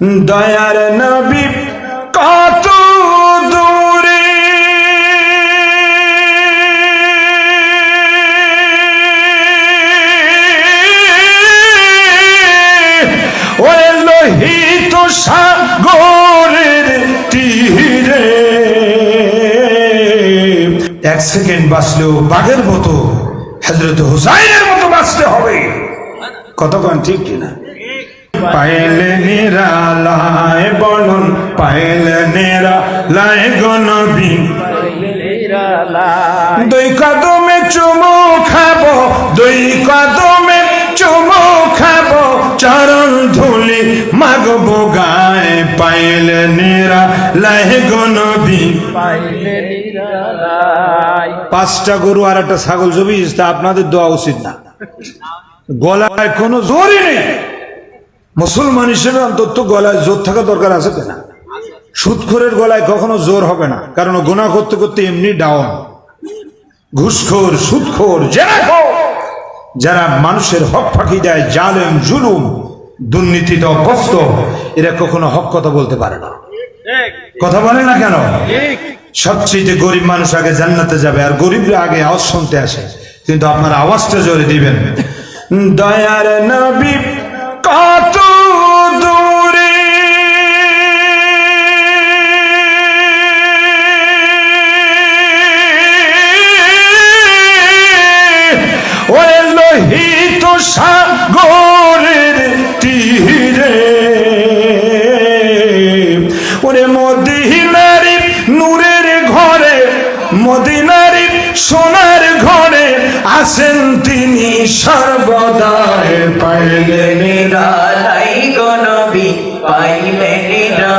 দয়ার নবী কত দূরে। ওই লোহিত সাগরের তীরে। এক সেকেন্ড বাঁচলেও বাঘের মতো হজরত হুসাইনের মতো বাঁচতে হবে। কতক্ষণ ঠিক কিনা? পাইলে নিরালায় বলুন, পাইলে নিরালায় গনবী দুই কদমে চুমু খাব, দুই কদমে চুমু খাব, চরণ ধুলি মাগবো গায়ে। পাইলে নিরা লাহে গনবী পাঁচটা গরু আর একটা ছাগল জমি, তা আপনাদের দেওয়া উচিত না। গলায় কোনো জোরই নেই। মুসলমান হিসেবে অন্তত গলায় জোর থাকা দরকার আছে কিনা? সুদখোরের গলায় কখনো জোর হবে না। কারণ গুনাহ করতে করতে এমনি ডাউন ঘুষখোর, সুদখোর যারা মানুষের হক ফাঁকি দেয়, জালেম, জুলুম, দুর্নীতিতে অভ্যস্ত, এরা কখনো হক কথা বলতে পারে না। কথা বলে না কেন? সবচেয়ে গরিব মানুষ আগে জান্নাতে যাবে, আর গরিবরা আগে আওয়াজ শুনতে আসে। কিন্তু আপনার আওয়াজটা জোরে দিবেন। দয়ার নবী কত লোহিত সাগরের তীরে। ওরে মদিনারি নূরের ঘরে, মদিনারি সোনার ঘরে আসেন তিনি সর্বদায় পাইলে নিরালাই গনবি পাইলে নিরা